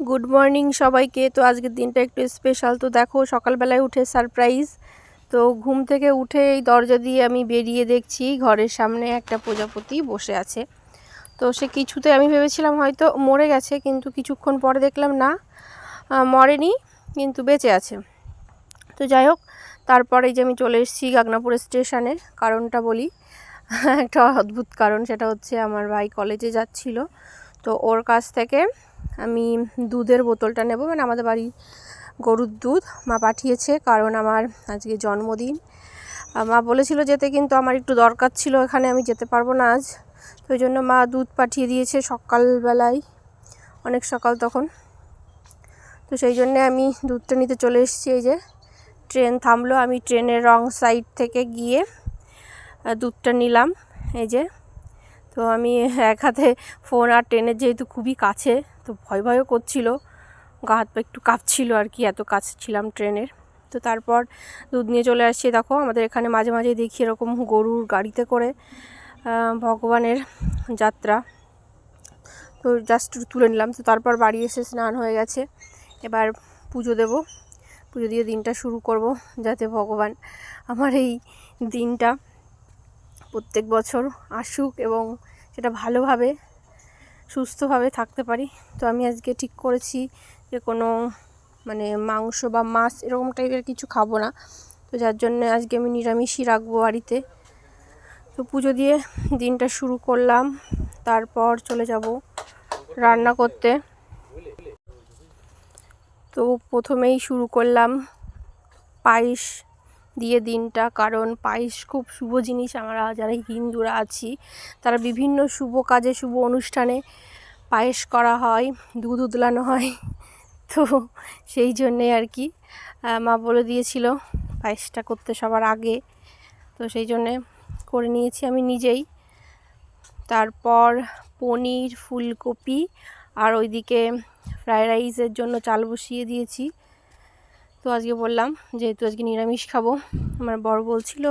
Good morning সবাইকে। তো আজকের দিনটা একটু স্পেশাল তো দেখো, সকালবেলায় উঠে সারপ্রাইজ তো ঘুম থেকে উঠে এই দরজা দিয়ে আমি বেরিয়ে দেখছি, ঘরের সামনে একটা প্রজাপতি বসে আছে। তো সে কিছুতে আমি ভেবেছিলাম হয়তো মরে গেছে, কিন্তু কিছুক্ষণ পরে দেখলাম না মরেনি, কিন্তু বেঁচে আছে। তো যাই হোক, তারপরে যে আমি চলে এসেছি গাগনাপুর স্টেশনে, কারণটা বলি। একটা অদ্ভুত কারণ, সেটা হচ্ছে আমার ভাই কলেজে যাচ্ছিল। তো ওর কাছ থেকে আমি দুধের বোতলটা নেব। মানে আমাদের বাড়ি গরুর দুধ মা পাঠিয়েছে, কারণ আমার আজকে জন্মদিন। মা বলেছিল যেতে, কিন্তু আমার একটু দরকার ছিল, এখানে আমি যেতে পারব না আজ। তো ওই জন্য মা দুধ পাঠিয়ে দিয়েছে সকালবেলায়, অনেক সকাল তখন। তো সেই জন্যে আমি দুধটা নিতে চলে এসেছি, এই যে ট্রেন থামলো। আমি ট্রেনের রং সাইড থেকে গিয়ে দুধটা নিলাম, এই যে। তো আমি এক হাতে ফোন আর ট্রেনের যেহেতু খুবই কাছে, তো ভয় ভয়ও করছিল। গা হাত পা একটু কাঁপছিল আর কি, এত কাছে ছিলাম ট্রেনের। তো তারপর দুধ নিয়ে চলে আসছি। দেখো, আমাদের এখানে মাঝে মাঝে দেখি এরকম গরুর গাড়িতে করে ভগবানের যাত্রা। তো জাস্ট তুলে নিলাম। তো তারপর বাড়ি এসে স্নান হয়ে গেছে। এবার পুজো দেব। পুজো দিয়ে দিনটা শুরু করব, যাতে ভগবান আমার এই দিনটা প্রত্যেক বছর আসুক এবং সেটা ভালোভাবে, সুস্থভাবে থাকতে পারি। তো আমি আজকে ঠিক করেছি যে কোনো মানে মাংস বা মাছ এরকম টাইপের কিছু খাব না। তো যার জন্য আজকে আমি নিরামিষই রাখব বাড়িতে। তো পুজো দিয়ে দিনটা শুরু করলাম, তারপর চলে যাব রান্না করতে। তো প্রথমেই শুরু করলাম পায়েস দিয়ে দিনটা। কারণ পায়েস খুব শুভ জিনিস আমরা যারা হিন্দুরা আছি, তারা বিভিন্ন শুভ কাজে, শুভ অনুষ্ঠানে পায়েস করা হয়, দুধ উদলানো হয়। তো সেই জন্যে আর কি মা বলে দিয়েছিল পায়েসটা করতে সবার আগে। তো সেই জন্যে করে নিয়েছি আমি নিজেই। তারপর পনির, ফুলকপি আর ওইদিকে ফ্রায়েড রাইসের জন্য চাল বসিয়ে দিয়েছি। তো আজকে বললাম যেহেতু আজকে নিরামিষ খাব। আমার বর বলছিল,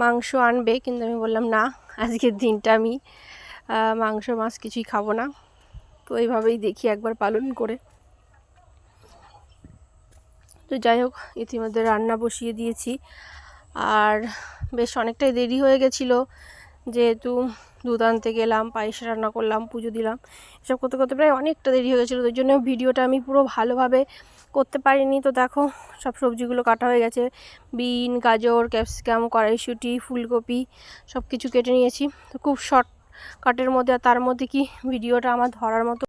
মাংস আনবে। কিন্তু আমি বললাম, না, আজকের দিনটা আমি মাংস, মাছ কিছুই খাব না। তো এইভাবেই দেখি একবার পালন করে। তো যাই হোক, ইতিমধ্যে রান্না বসিয়ে দিয়েছি। আর বেশ অনেকটাই দেরি হয়ে গেছিল। যেহেতু দুধ আনতে গেলাম, পায়েস রান্না করলাম, পুজো দিলাম, এসব করতে করতে প্রায় অনেকটা দেরি হয়ে গেছিল ওই জন্য ভিডিওটা আমি পুরো ভালোভাবে করতে পারিনি। তো দেখো, সব সবজিগুলো কাটা হয়ে গেছে, বিন, গাজর, ক্যাপসিকাম, কড়াইশুটি, ফুলকপি সব কিছু কেটে নিয়েছি। তো খুব শর্ট কাটের মধ্যে আর তার মধ্যে কি, ভিডিওটা আমার ধরার মতো